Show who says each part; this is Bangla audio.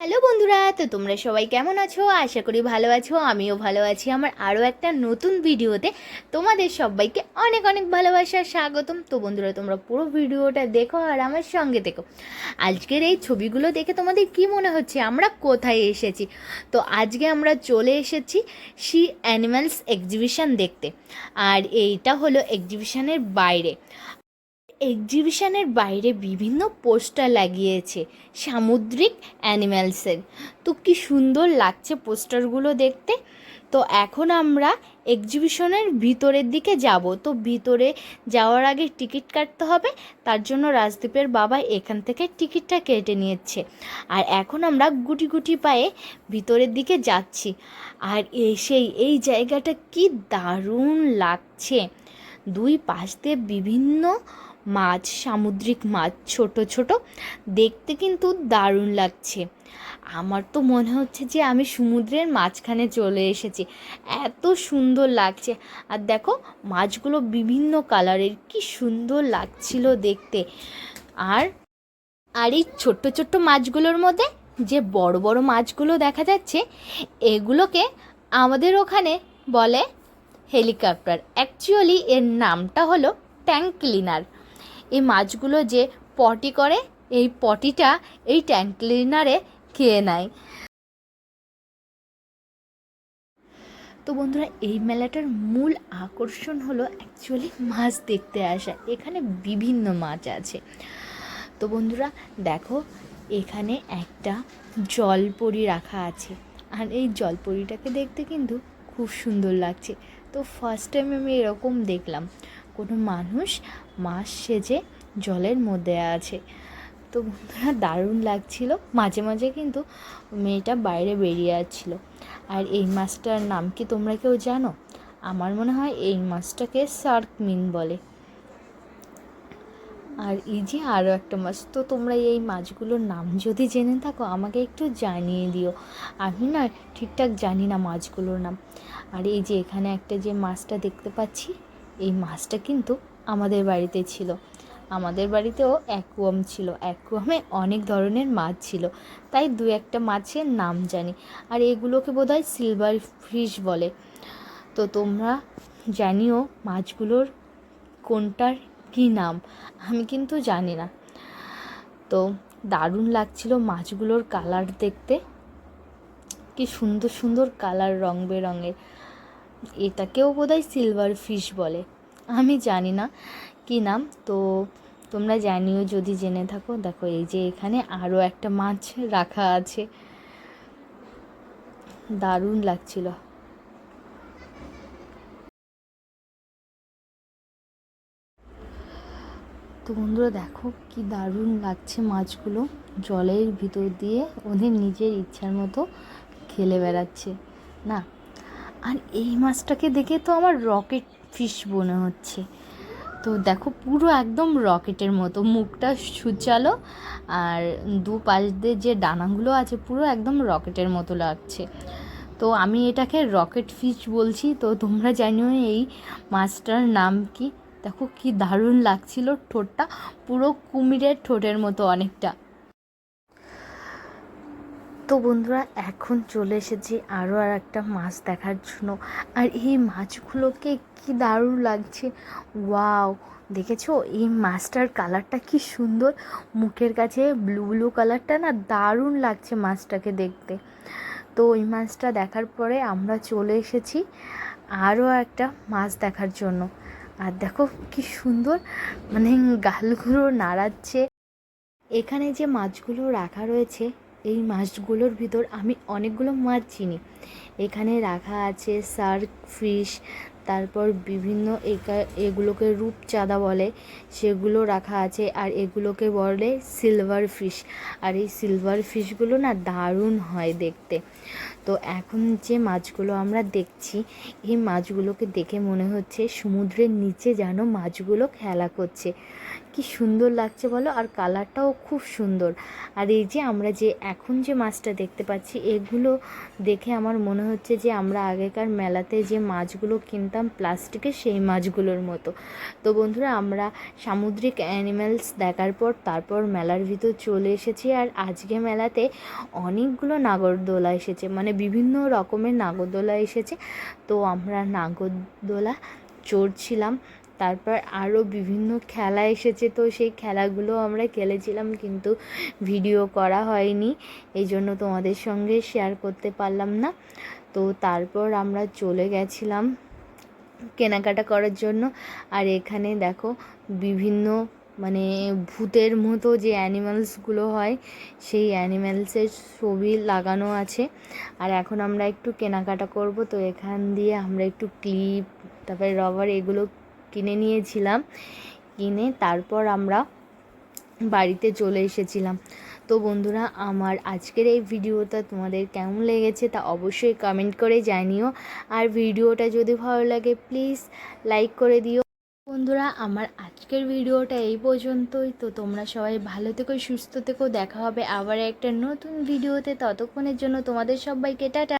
Speaker 1: হ্যালো বন্ধুরা, তো তোমরা সবাই কেমন আছো? আশা করি ভালো আছো, আমিও ভালো আছি। আমার আরও একটা নতুন ভিডিওতে তোমাদের সবাইকে অনেক অনেক ভালোবাসা, স্বাগতম। তো বন্ধুরা, তোমরা পুরো ভিডিওটা দেখো আর আমার সঙ্গে দেখো আজকের এই ছবিগুলো দেখে তোমাদের কি মনে হচ্ছে? আমরা কোথায় এসেছি? তো আজকে আমরা চলে এসেছি সি অ্যানিম্যালস এক্সিবিশন দেখতে। আর এইটা হলো এক্সিবিশনের বাইরে। এক্সিবিশনের বাইরে বিভিন্ন পোস্টার লাগিয়েছে সামুদ্রিক অ্যানিম্যালসের তো কি সুন্দর লাগছে পোস্টারগুলো দেখতে। তো এখন আমরা এক্সিবিশনের ভিতরের দিকে যাব। তো ভিতরে যাওয়ার আগে টিকিট কাটতে হবে, তার জন্য রাজদীপের বাবা এখান থেকে টিকিটটা কেটে নিয়েছে। আর এখন আমরা গুটি গুটি পায়ে ভিতরের দিকে যাচ্ছি। আর এসেই এই জায়গাটা কি দারুণ লাগছে। দুই পাশ দিয়ে বিভিন্ন মাছ, সামুদ্রিক মাছ, ছোট ছোট, দেখতে কিন্তু দারুণ লাগছে। আমার তো মনে হচ্ছে যে আমি সমুদ্রের মাঝখানে চলে এসেছি। এত সুন্দর লাগছে। আর দেখো, মাছগুলো বিভিন্ন কালারের, কি সুন্দর লাগছিল দেখতে। আর আর এই ছোট্ট ছোট্ট মাছগুলোর মধ্যে যে বড় বড় মাছগুলো দেখা যাচ্ছে, এগুলোকে আমাদের ওখানে বলে হেলিকপ্টার। অ্যাকচুয়ালি এর নামটা হলো ট্যাঙ্ক ক্লিনার এই মাছগুলো যে পটি করে, এই পটিটা এই ট্যাঙ্ক ক্লিনারে খেয়ে নেয়। তো বন্ধুরা, এই মেলাটার মূল আকর্ষণ হলো অ্যাকচুয়ালি মাছ দেখতে আসা। এখানে বিভিন্ন মাছ আছে। তো বন্ধুরা, দেখো, এখানে একটা জলপরি রাখা আছে। আর এই জলপরিটাকে দেখতে কিন্তু খুব সুন্দর লাগছে। তো ফার্স্ট টাইম আমি এরকম দেখলাম। কোনো মানুষ মাছ সেজে জলের মধ্যে আছে। তো বন্ধুরা, দারুণ লাগছিল। মাঝে মাঝে কিন্তু মেয়েটা বাইরে বেরিয়ে যাচ্ছিল। আর এই মাছটার নাম কি তোমরা কেউ জানো? আমার মনে হয় এই মাছটাকে সার্ক মিন বলে। আর এই যে আরও একটা মাছ, তো তোমরা এই মাছগুলোর নাম যদি জেনে থাকো, আমাকে একটু জানিয়ে দিও। আমি না ঠিকঠাক জানি না মাছগুলোর নাম। আর এই যে এখানে একটা যে মাছটা দেখতে পাচ্ছি এই মাছটা কিন্তু আমাদের বাড়িতে ছিল। আমাদের বাড়িতেও অ্যাকুয়াম ছিল। অ্যাকুয়ামে অনেক ধরনের মাছ ছিল। তাই দু একটা মাছের নাম জানি। আর এগুলোকে বোধহয় সিলভার ফিশ বলে। তো তোমরা জানিও মাছগুলোর কোনটার কী নাম? আমি কিন্তু জানি না। তো দারুণ লাগছিল মাছগুলোর কালার দেখতে। কি সুন্দর সুন্দর কালার রং বেরঙের। এটাকেও বোধহয় সিলভার ফিশ বলে। আমি জানি না কি নাম, তো তোমরা জানিও যদি জেনে থাকো। দেখো, এই যে এখানে আরও একটা মাছ রাখা আছে। দারুণ লাগছিল। তো বন্ধুরা, দেখো কি দারুণ লাগছে মাছগুলো। জলের ভিতর দিয়ে ওদের নিজের ইচ্ছার মতো খেলে বেড়াচ্ছে। না আর এই মাছটাকে দেখে তো আমার রকেট ফিশ মনে হচ্ছে। তো দেখো, পুরো একদম রকেটের মতো। মুখটা সুচালো, আর দু পাশ দিয়ে যে ডানাগুলো আছে, পুরো একদম রকেটের মতো লাগছে। তো আমি এটাকে রকেট ফিশ বলছি। তো তোমরা জানিও এই মাছটার নাম কি? দেখো, কি দারুণ লাগছিল ঠোঁটটা। পুরো কুমিরের ঠোঁটের মতো অনেকটা। তো বন্ধুরা, এখন চলে এসেছি আরও আর একটা মাছ দেখার জন্য। আর এই মাছগুলোকে কি দারুণ লাগছে। ওয়াও, দেখেছ? এই মাছটার কালারটা কি সুন্দর। মুখের কাছে ব্লু ব্লু কালারটা না, দারুণ লাগছে মাছটাকে দেখতে। তো ওই মাছটা দেখার পরে আমরা চলে এসেছি আরও একটা মাছ দেখার জন্য। আর দেখো কি সুন্দর মানে গালগুলো নাড়াচ্ছে। এখানে যে মাছগুলো রাখা রয়েছে এই মাছগুলোর ভিতর আমি অনেকগুলো মাছ চিনি। এখানে রাখা আছে সার্ক ফিশ তারপর বিভিন্ন এগুলোকে রূপচাঁদা বলে, সেগুলো রাখা আছে আর এগুলোকে বলে সিলভার ফিশ আর এই সিলভার ফিশগুলো না দারুণ হয় দেখতে। তো এখন যে মাছগুলো আমরা দেখছি, এই মাছগুলোকে দেখে মনে হচ্ছে সমুদ্রের নিচে যেন মাছগুলো খেলা করছে। কি সুন্দর লাগছে বলো, আর কালারটাও খুব সুন্দর। আর এই যে আমরা যে এখন যে মাছটা দেখতে পাচ্ছি, এগুলো দেখে আমার মনে হচ্ছে যে আমরা আগেকার মেলাতে যে মাছগুলো কিনতাম প্লাস্টিকের সেই মাছগুলোর মতো। তো বন্ধুরা, আমরা সামুদ্রিক অ্যানিম্যালস দেখার পর তারপর মেলার ভিতর চলে এসেছি আর আজকে মেলাতে অনেকগুলো নাগরদোলা এসেছে মানে বিভিন্ন রকমের নাগরদোলা এসেছে। তো আমরা নাগরদোলা চড়ছিলাম, তারপর আরও বিভিন্ন খেলা এসেছে। তো সেই খেলাগুলো আমরা খেলেছিলাম কিন্তু ভিডিও করা হয়নি, এই জন্য তোমাদের সঙ্গে শেয়ার করতে পারলাম না। তো তারপর আমরা চলে গেছিলাম কেনাকাটা করার জন্য। আর এখানে দেখো বিভিন্ন মানে ভূতের মতো যে অ্যানিম্যালসগুলো হয়, সেই অ্যানিম্যালসের ছবি লাগানো আছে। আর এখন আমরা একটু কেনাকাটা করব। তো এখান দিয়ে আমরা একটু ক্লিপ তারপরে রবার এগুলো কিনে নিয়েছিলাম। কিনে তারপর আমরা বাড়িতে চলে এসেছিলাম। তো বন্ধুরা, আমার আজকের এই ভিডিওটা তোমাদের কেমন লেগেছে তা অবশ্যই কমেন্ট করে জানিও। আর ভিডিওটা যদি ভালো লাগে প্লিজ লাইক করে দিও। বন্ধুরা, আমার আজকের ভিডিওটা এই পর্যন্তই। তো তোমরা সবাই ভালো থেকো, সুস্থ থেকো। দেখা হবে আবার একটা নতুন ভিডিওতে। ততক্ষণের জন্য তোমাদের সবাইকে টাটা।